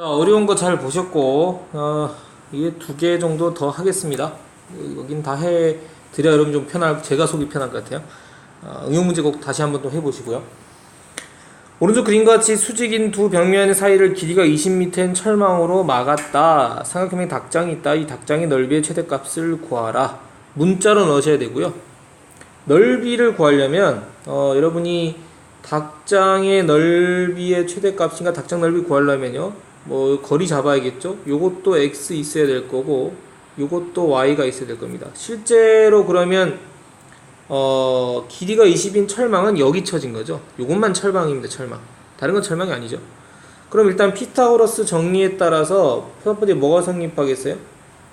자, 어려운 거 잘 보셨고, 어, 이게 두 개 정도 더 하겠습니다. 여긴 다 해 드려야 여러분 좀 편할, 제가 속이 편할 것 같아요. 어, 응용 문제 꼭 다시 한번 또 해보시고요. 오른쪽 그림과 같이 수직인 두 벽면 사이를 길이가 20m인 철망으로 막았다. 삼각형의 닭장이 있다. 이 닭장의 넓이의 최대값을 구하라. 문자로 넣으셔야 되고요. 넓이를 구하려면 어, 여러분이 닭장의 넓이의 최대값인가 닭장 넓이 구하려면요. 뭐 거리 잡아야겠죠. 요것도 x 있어야 될 거고 요것도 y가 있어야 될 겁니다. 실제로 그러면 어, 길이가 20인 철망은 여기 쳐진 거죠. 요것만 철망입니다. 철망. 다른 건 철망이 아니죠. 그럼 일단 피타고라스 정리에 따라서 첫 번째 뭐가 성립하겠어요?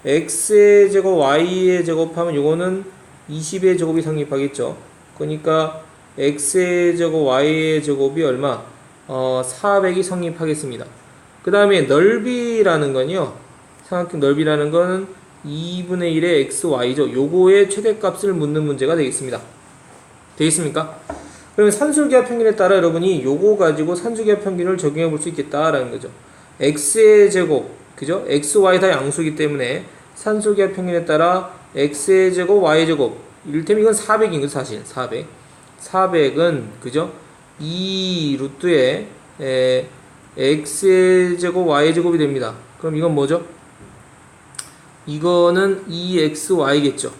x의 제곱 y의 제곱하면 요거는 20의 제곱이 성립하겠죠. 그러니까 x의 제곱 y의 제곱이 얼마? 어, 400이 성립하겠습니다. 그 다음에 넓이라는 건요. 삼각형 넓이라는 거는 2분의 1의 x, y죠. 요거의 최대값을 묻는 문제가 되겠습니다. 되겠습니까? 그러면 산술기하 평균에 따라 여러분이 요거 가지고 산술기하 평균을 적용해 볼 수 있겠다라는 거죠. x의 제곱, 그죠? x, y 다 양수이기 때문에 산술기하 평균에 따라 x의 제곱, y의 제곱. 이를테면 이건 400인 거죠, 사실. 400. 400은, 그죠? 2 루트에 에, x의 제곱, y의 제곱이 됩니다. 그럼 이건 뭐죠? 이거는 2xy겠죠.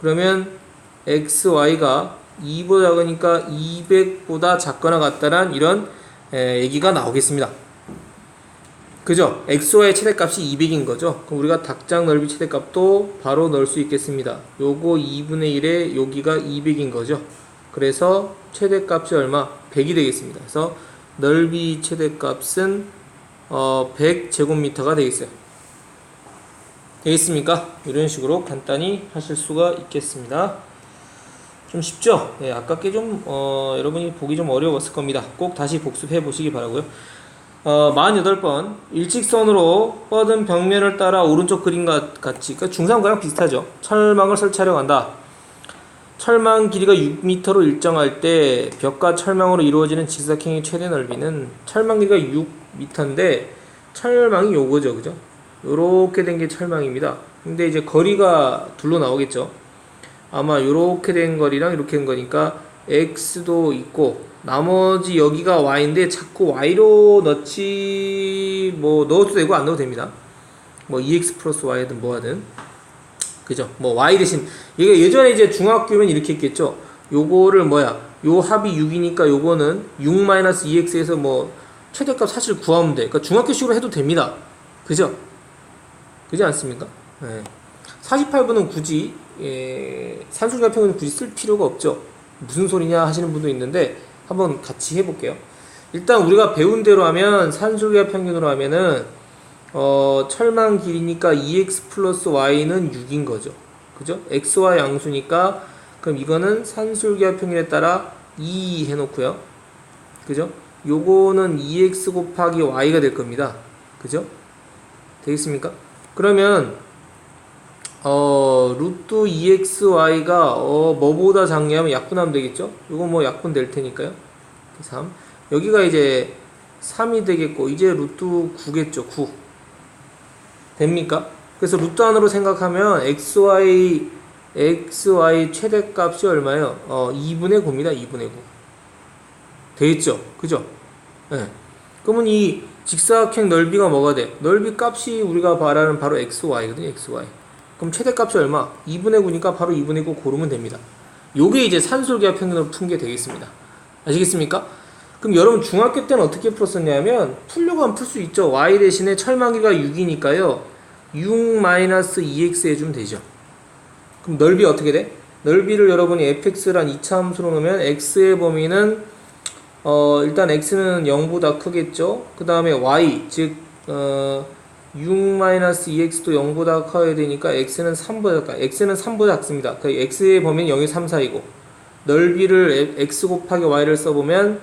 그러면 xy가 2보다 작으니까 200보다 작거나 같다란 이런 에, 얘기가 나오겠습니다. 그죠? xy의 최대값이 200인 거죠. 그럼 우리가 닭장 넓이 최대값도 바로 넣을 수 있겠습니다. 요거 2분의 1에 여기가 200인 거죠. 그래서 최대값이 얼마? 100이 되겠습니다. 그래서 넓이 최대값은 어, 100제곱미터가 되겠어요. 되겠습니까? 이런 식으로 간단히 하실 수가 있겠습니다. 좀 쉽죠? 네, 아깝게 좀, 어, 여러분이 보기 좀 어려웠을 겁니다. 꼭 다시 복습해 보시기 바라고요 어, 48번. 일직선으로 뻗은 벽면을 따라 오른쪽 그림과 같이, 그러니까 중상과랑 비슷하죠. 철망을 설치하려고 한다. 철망 길이가 6m로 일정할 때 벽과 철망으로 이루어지는 직사각형의 최대 넓이는 철망 길이가 6m인데 철망이 요거죠. 그죠? 요렇게 된 게 철망입니다. 근데 이제 거리가 둘로 나오겠죠. 아마 요렇게 된 거리랑 이렇게 된 거니까 x도 있고 나머지 여기가 y인데 자꾸 y로 넣지 뭐 넣어도 되고 안 넣어도 됩니다. 뭐 2x 플러스 y든 뭐하든 그죠? 뭐 y 대신 이게 예전에 이제 중학교면 이렇게 했겠죠. 요거를 뭐야? 요 합이 6이니까 요거는 6 마이너스 2x에서 뭐 최대값 사실 구하면 돼. 그러니까 중학교식으로 해도 됩니다. 그죠? 그지 않습니까? 네. 48분은 굳이 예, 산술과 평균 굳이 쓸 필요가 없죠. 무슨 소리냐 하시는 분도 있는데 한번 같이 해볼게요. 일단 우리가 배운 대로 하면 산술과 평균으로 하면은 어, 철망 길이니까 2x 플러스 y는 6인 거죠. 그죠? x와 양수니까 그럼 이거는 산술기하 평균에 따라 2 해놓고요. 그죠? 요거는 2x 곱하기 y가 될 겁니다. 그죠? 되겠습니까? 그러면 어 루트 2xy가 어 뭐보다 작냐면 약분하면 되겠죠? 이거 뭐 약분 될 테니까요. 3 여기가 이제 3이 되겠고 이제 루트 9겠죠. 9 됩니까? 그래서 루트 안으로 생각하면 xy xy 최대값이 얼마예요? 어 2분의 9입니다. 2분의 9 되겠죠? 그죠? 예. 네. 그러면 이 직사각형 넓이가 뭐가 돼? 넓이 값이 우리가 말하는 바로 xy거든요. xy. 그럼 최대값이 얼마? 2분의 9니까 바로 2분의 9 고르면 됩니다. 요게 이제 산술기하 평균으로 푼게 되겠습니다. 아시겠습니까? 그럼 여러분 중학교 때는 어떻게 풀었었냐면 풀려고 하면 풀 수 있죠. y 대신에 철망기가 6이니까요. 6-2x 해주면 되죠. 그럼 넓이 어떻게 돼? 넓이를 여러분이 fx란 이차함수로 넣으면 x의 범위는 어, 일단 x는 0보다 크겠죠. 그 다음에 y, 즉, 어, 6-2x도 0보다 커야 되니까 x는 3보다 작다. x는 3보다 작습니다. 그 x의 범위는 0이 3, 4이고, 넓이를 x 곱하기 y를 써보면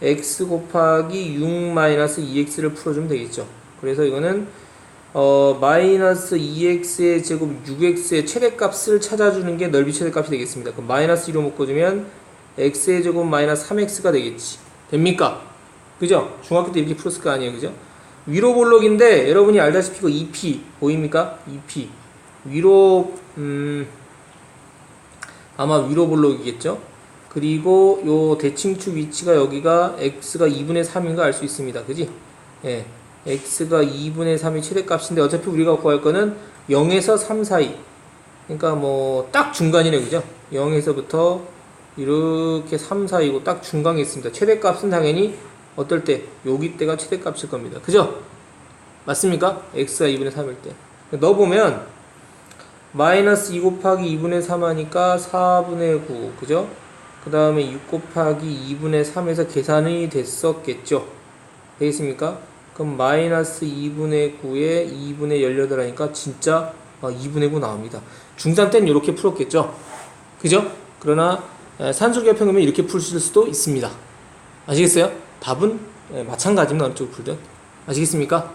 x 곱하기 6-2x를 풀어주면 되겠죠. 그래서 이거는 어, 마이너스 2x의 제곱 6x의 최대값을 찾아주는 게 넓이 최대값이 되겠습니다. 그럼 마이너스 2로 묶어주면 x의 제곱 마이너스 3x가 되겠지. 됩니까? 그죠? 중학교 때 이렇게 풀었을 거 아니에요. 그죠? 위로 볼록인데 여러분이 알다시피 그 2p 보입니까? 2p 위로 음 아마 위로 볼록이겠죠. 그리고 요 대칭축 위치가 여기가 x가 2분의 3인가 알 수 있습니다. 그지? 예. X가 2분의 3이 최대값인데 어차피 우리가 구할 거는 0에서 3 사이. 그러니까 뭐 딱 중간이네. 그죠? 0에서부터 이렇게 3 사이고 딱 중간에 있습니다. 최대값은 당연히 어떨 때? 여기 때가 최대값일 겁니다. 그죠? 맞습니까? x가 2분의 3일 때. 넣어보면 마이너스 2 곱하기 2분의 3 하니까 4분의 9. 그죠? 그 다음에 6 곱하기 2분의 3에서 계산이 됐었겠죠? 되겠습니까? 그럼 마이너스 2분의 9에 2분의 18 하니까 진짜 2분의 9 나옵니다. 중3 때는 이렇게 풀었겠죠? 그죠? 그러나 에, 산술계 평균은 이렇게 풀실 수도 있습니다. 아시겠어요? 답은 에, 마찬가지입니다. 어느 쪽을 풀든. 아시겠습니까?